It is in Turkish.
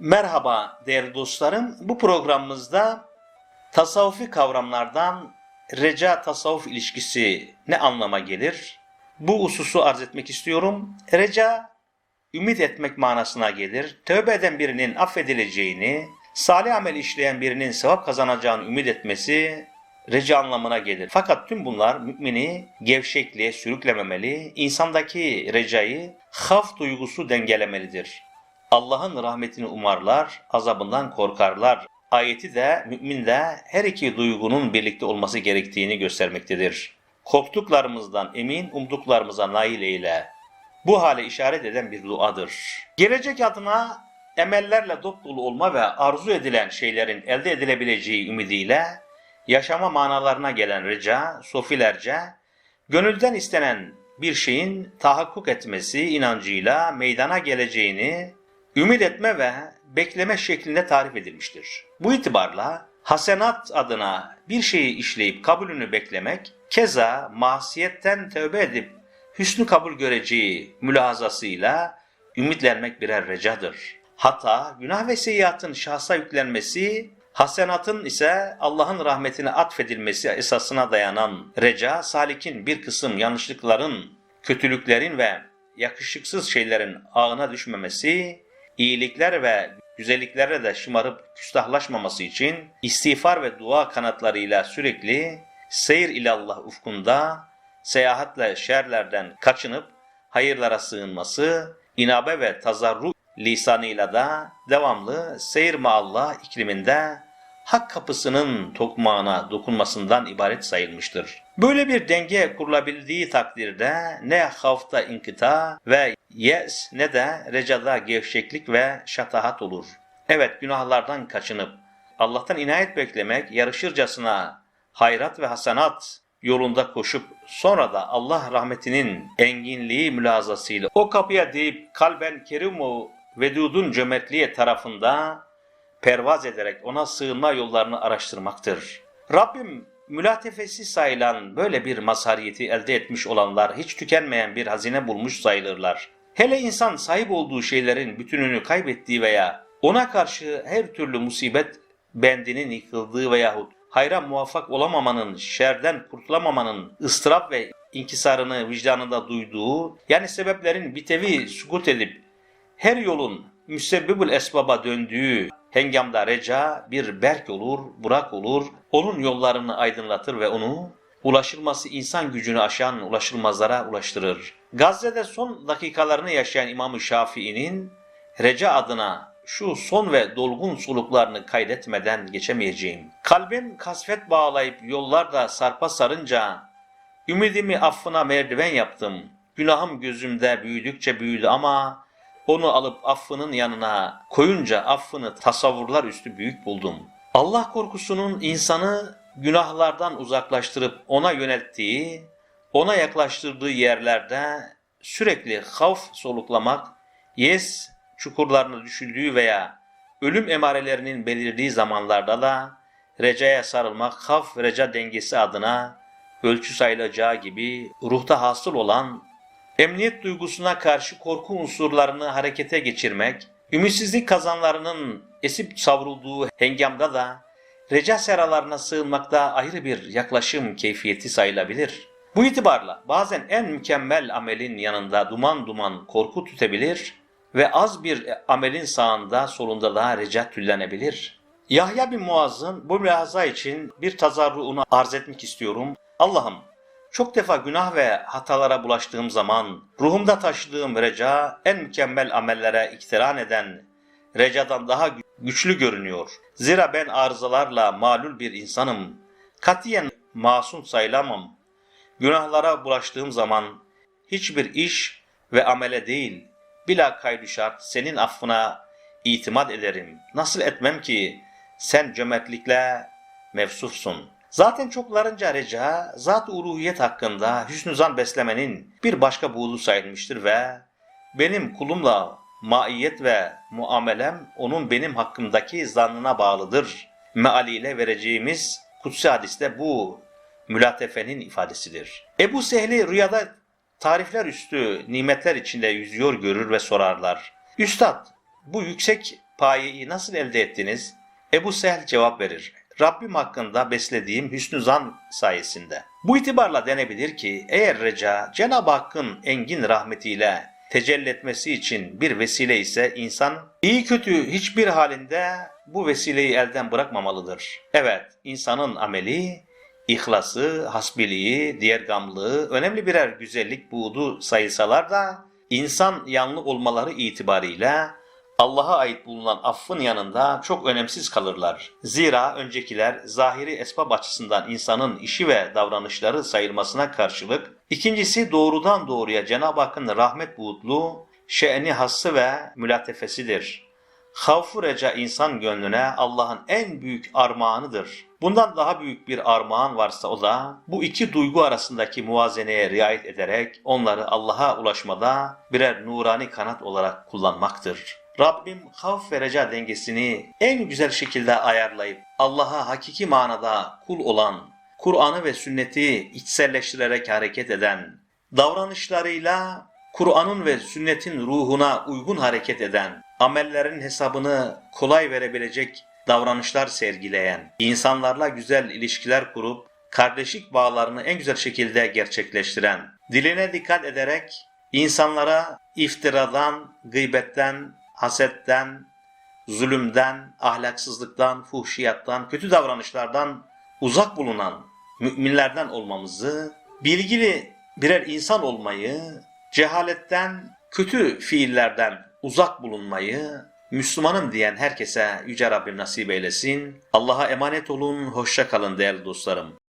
Merhaba değerli dostlarım. Bu programımızda tasavvufi kavramlardan reca tasavvuf ilişkisi ne anlama gelir? Bu hususu arz etmek istiyorum. Reca ümit etmek manasına gelir. Tövbe eden birinin affedileceğini, salih amel işleyen birinin sevap kazanacağını ümit etmesi reca anlamına gelir. Fakat tüm bunlar mümini gevşekliğe sürüklememeli, insandaki recayı haf duygusu dengelemelidir. Allah'ın rahmetini umarlar, azabından korkarlar. Ayeti de mümin de her iki duygunun birlikte olması gerektiğini göstermektedir. Korktuklarımızdan emin, umduklarımıza nail eyle. Bu hale işaret eden bir duadır. Gelecek adına emellerle dop dolu olma ve arzu edilen şeylerin elde edilebileceği ümidiyle yaşama manalarına gelen rica, sofilerce, gönülden istenen bir şeyin tahakkuk etmesi inancıyla meydana geleceğini ümit etme ve bekleme şeklinde tarif edilmiştir. Bu itibarla hasenat adına bir şeyi işleyip kabulünü beklemek, keza masiyetten tövbe edip hüsnü kabul göreceği mülahazasıyla ümitlenmek birer recadır. Hatta günah ve seyyiatın şahsa yüklenmesi, hasenatın ise Allah'ın rahmetine atfedilmesi esasına dayanan reca, salikin bir kısım yanlışlıkların, kötülüklerin ve yakışıksız şeylerin ağına düşmemesi, iyilikler ve güzelliklere de şımarıp küstahlaşmaması için istiğfar ve dua kanatlarıyla sürekli seyir ilallah ufkunda seyahatle şerlerden kaçınıp hayırlara sığınması, inabe ve tazarru lisanıyla da devamlı seyir maallah ikliminde hak kapısının tokmağına dokunmasından ibaret sayılmıştır. Böyle bir denge kurulabildiği takdirde ne hafta inkıta ve yes ne de recada gevşeklik ve şatahat olur. Evet günahlardan kaçınıp Allah'tan inayet beklemek yarışırcasına hayrat ve hasanat yolunda koşup sonra da Allah rahmetinin enginliği mülazasıyla o kapıya deyip kalben kerimu vedudun cömertliği tarafında pervaz ederek ona sığınma yollarını araştırmaktır. Rabbim mülatefesi sayılan böyle bir mazhariyeti elde etmiş olanlar hiç tükenmeyen bir hazine bulmuş sayılırlar. Hele insan sahip olduğu şeylerin bütününü kaybettiği veya ona karşı her türlü musibet bendinin yıkıldığı veyahut hayra muvaffak olamamanın, şerden kurtulamamanın ıstırap ve inkisarını vicdanında duyduğu, yani sebeplerin bitevi sukut edip her yolun müsebbibül esbaba döndüğü hengamda reca bir berk olur, burak olur, onun yollarını aydınlatır ve onu ulaşılması insan gücünü aşan ulaşılmazlara ulaştırır. Gazze'de son dakikalarını yaşayan İmam-ı Şafii'nin reca adına şu son ve dolgun soluklarını kaydetmeden geçemeyeceğim. Kalbim kasvet bağlayıp yollarda sarpa sarınca, ümidimi affına merdiven yaptım. Günahım gözümde büyüdükçe büyüdü ama onu alıp affının yanına koyunca affını tasavvurlar üstü büyük buldum. Allah korkusunun insanı günahlardan uzaklaştırıp ona yönelttiği, ona yaklaştırdığı yerlerde sürekli havf soluklamak, yes çukurlarına düşüldüğü veya ölüm emarelerinin belirdiği zamanlarda da recaya sarılmak, haf reca dengesi adına ölçü sayılacağı gibi ruhta hasıl olan emniyet duygusuna karşı korku unsurlarını harekete geçirmek, ümitsizlik kazanlarının esip savrulduğu hengamda da reca seralarına sığınmakta ayrı bir yaklaşım keyfiyeti sayılabilir. Bu itibarla bazen en mükemmel amelin yanında duman duman korku tütebilir ve az bir amelin sağında solunda da reca tüllenebilir. Yahya bin Muaz'ın bu mülahaza için bir tazarruğunu arz etmek istiyorum. Allah'ım çok defa günah ve hatalara bulaştığım zaman ruhumda taşıdığım reca en mükemmel amellere iktiran eden recadan daha güçlü görünüyor. Zira ben arızalarla malul bir insanım. Katiyen masum sayılamam. Günahlara bulaştığım zaman hiçbir iş ve amele değil, bila kaydı şart senin affına itimat ederim. Nasıl etmem ki sen cömertlikle mevsufsun. Zaten çoklarınca reca, zat-ı hakkında hüsnü zan beslemenin bir başka buğulu sayılmıştır ve benim kulumla maiyet ve muamelem onun benim hakkımdaki zannına bağlıdır. Mealiyle vereceğimiz kutsi hadiste bu mülatefenin ifadesidir. Ebu Sehli rüyada tarifler üstü nimetler içinde yüzüyor görür ve sorarlar. Üstad bu yüksek payeyi nasıl elde ettiniz? Ebu Sehl cevap verir. Rabbim hakkında beslediğim hüsnü zan sayesinde. Bu itibarla denebilir ki eğer reca Cenab-ı Hakk'ın engin rahmetiyle tecelli etmesi için bir vesile ise insan iyi kötü hiçbir halinde bu vesileyi elden bırakmamalıdır. Evet, insanın ameli, ihlası, hasbiliği, diğer gamlığı önemli birer güzellik buğdu sayılsalar da insan yanlı olmaları itibariyle Allah'a ait bulunan affın yanında çok önemsiz kalırlar. Zira öncekiler zahiri esbab açısından insanın işi ve davranışları sayılmasına karşılık, ikincisi doğrudan doğruya Cenab-ı Hakk'ın rahmet buğutlu, şe'ni hası ve mülatefesidir. Havfu reca insan gönlüne Allah'ın en büyük armağanıdır. Bundan daha büyük bir armağan varsa o da bu iki duygu arasındaki muvazeneye riayet ederek onları Allah'a ulaşmada birer nurani kanat olarak kullanmaktır. Rabbim havf ve reca dengesini en güzel şekilde ayarlayıp Allah'a hakiki manada kul olan, Kur'an'ı ve sünneti içselleştirerek hareket eden, davranışlarıyla Kur'an'ın ve sünnetin ruhuna uygun hareket eden, amellerin hesabını kolay verebilecek davranışlar sergileyen, insanlarla güzel ilişkiler kurup kardeşlik bağlarını en güzel şekilde gerçekleştiren, diline dikkat ederek insanlara iftiradan, gıybetten, hasetten, zulümden, ahlaksızlıktan, fuhşiyattan, kötü davranışlardan uzak bulunan müminlerden olmamızı, bilgili birer insan olmayı, cehaletten, kötü fiillerden uzak bulunmayı, Müslümanım diyen herkese Yüce Rabbim nasip eylesin. Allah'a emanet olun, hoşça kalın değerli dostlarım.